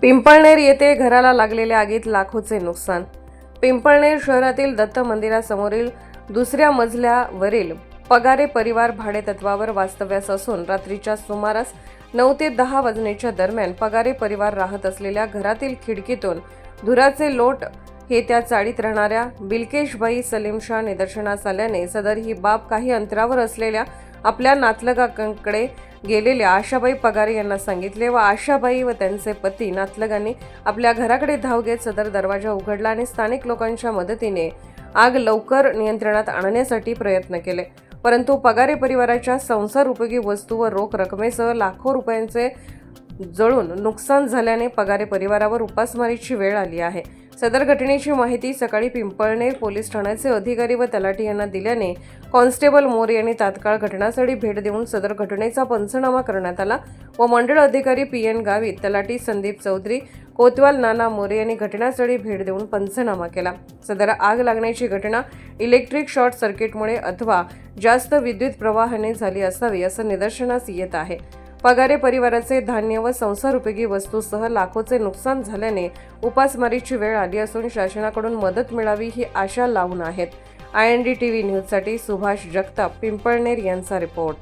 पिंपळनेर येथे घराला लागलेल्या आगीत लाखोचे नुकसान. पिंपळनेर शहरातील दत्त मंदिरासमोरील दुसऱ्या मजल्यावरील पगारे परिवार भाडेतत्वावर वास्तव्यास असून रात्रीच्या सुमारास नऊ ते दहा वाजण्याच्या दरम्यान पगारे परिवार राहत असलेल्या घरातील खिडकीतून धुराचे लोट हे त्या चाळीत राहणाऱ्या बिल्केशबाई सलीम शाह निदर्शनास आल्याने सदर ही बाब काही अंतरावर असलेल्या आपल्या नातलगाकडे गेलेल्या आशाबाई पगारे यांना सांगितले व आशाबाई व त्यांचे पती नातलगांनी आपल्या घराकडे धाव घेत सदर दरवाजा उघडला आणि स्थानिक लोकांच्या मदतीने आग लवकर नियंत्रणात आणण्यासाठी प्रयत्न केले. परंतु पगारे परिवाराच्या संसार उपयोगी वस्तू व रोख रकमेसह लाखो रुपयांचे जळून नुकसान झाल्याने पगारे परिवारावर उपासमारीची वेळ आली आहे. सदर घटनेची माहिती सकाळी पिंपळनेर पोलीस ठाण्याचे अधिकारी व तलाठी यांना दिल्याने कॉन्स्टेबल मोरे यांनी तात्काळ घटनास्थळी भेट देऊन सदर घटनेचा पंचनामा करण्यात आला व मंडळ अधिकारी पी एन गावित तलाठी संदीप चौधरी कोतवाल नाना मोरे यांनी घटनास्थळी भेट देऊन पंचनामा केला. सदर आग लागण्याची घटना इलेक्ट्रिक शॉर्ट सर्किटमुळे अथवा जास्त विद्युत प्रवाहाने झाली असावी असं निदर्शनास येत आहे. पगारे परिवाराचे धान्य व संसार उपयोगी वस्तूसह लाखोचे नुकसान झाल्याने उपासमारीची वेळ आली असून शासनाकडून मदत मिळावी ही आशा लावून आहेत. I N D T V न्यूजसाठी सुभाष जगताप पिंपळनेर यांचा रिपोर्ट.